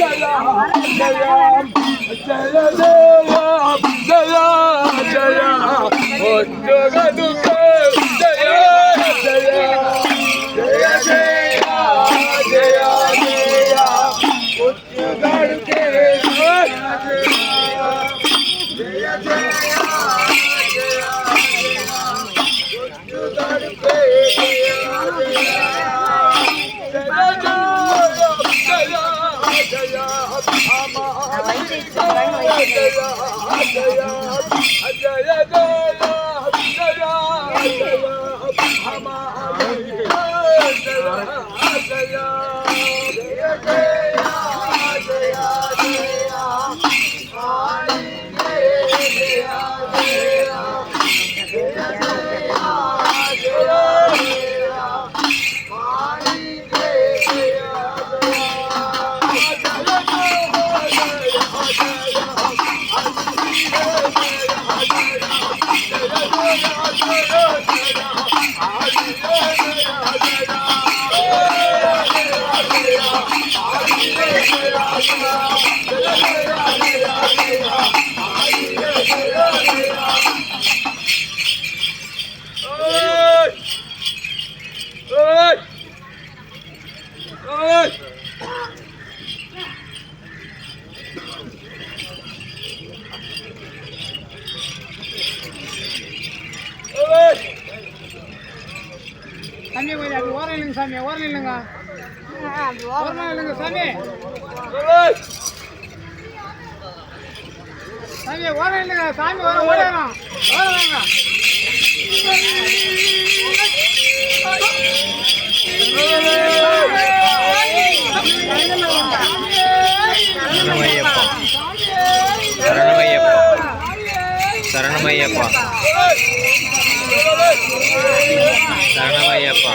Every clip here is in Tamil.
Jaya Jaya Jaya Jaya அஜய அஜய. அப்படி ஓரம் இல்லைங்க சாமி ஓரம் இல்லைங்க ஓரமா இல்லைங்க சாமி. சாமி ஓரம் இல்லைங்க சாமி ஓடணும் சரணமையப்பா. சரணமையப்பா. சரணமையப்பா.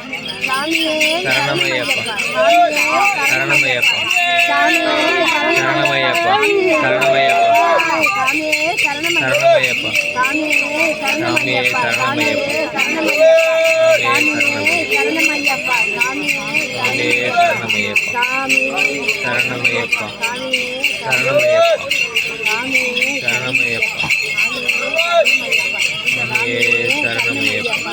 శరణమయ్యప్ప శరణమయ్యప్ప శరణమయ్యప్ప శరణమయ్యప్ప శరణమయ్యప్ప రామే శరణమయ్యప్ప రామే శరణమయ్యప్ప శరణమయ్యప్ప శరణమయ్యప్ప శరణమయ్యప్ప శరణమయ్యప్ప శరణమయ్యప్ప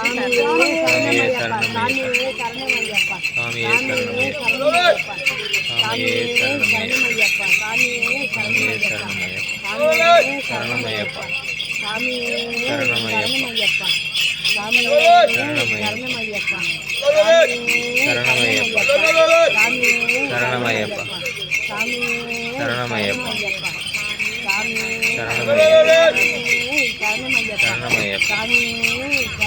சாமியே சரணமையப்பா சாமியே சரணமையப்பா சாமியே சரணமையப்பா சாமியே சரணமையப்பா சாமியே சரணமையப்பா சாமியே சரணமையப்பா சரணமையப்பா சரணமையப்பா சரணமையப்பா சரணமையப்பா சரணமையப்பா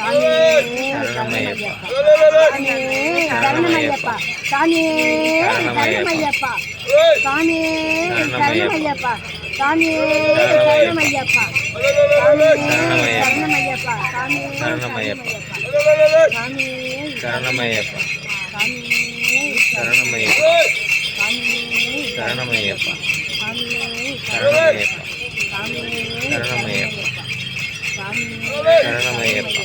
சரணமையப்பா சாமி சரணமையப்பா சரணமையப்பா சாமி சரணமையப்பா சாமி சரணமையப்பா சாமி சரணமையப்பா சாமி சரணமையப்பா பகவானே சரணமையப்பா சரணமையப்பா சந்தோஷமா இருக்கா சரணமையப்பா சாமி சரணமையப்பா சரணமையப்பா சரணமையப்பா சரணமையப்பா சரணமையப்பா சரணமையப்பா சாமி சரணமையப்பா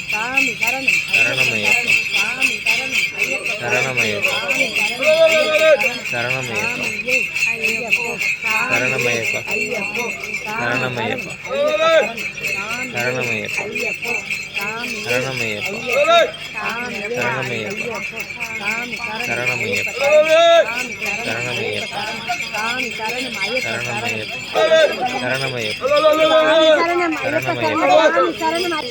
శరణమయ్య శరణమయ్య శరణమయ్యప్ప శరణమయ్యప్ప శరణమయ్యప్ప శరణమయ్యప్ప శరణమయ్యప్ప శరణమయ్యప్ప శరణమయ్యప్ప శరణమయ్యప్ప శరణమయ్యప్ప శరణమయ్యప్ప శరణమయ్యప్ప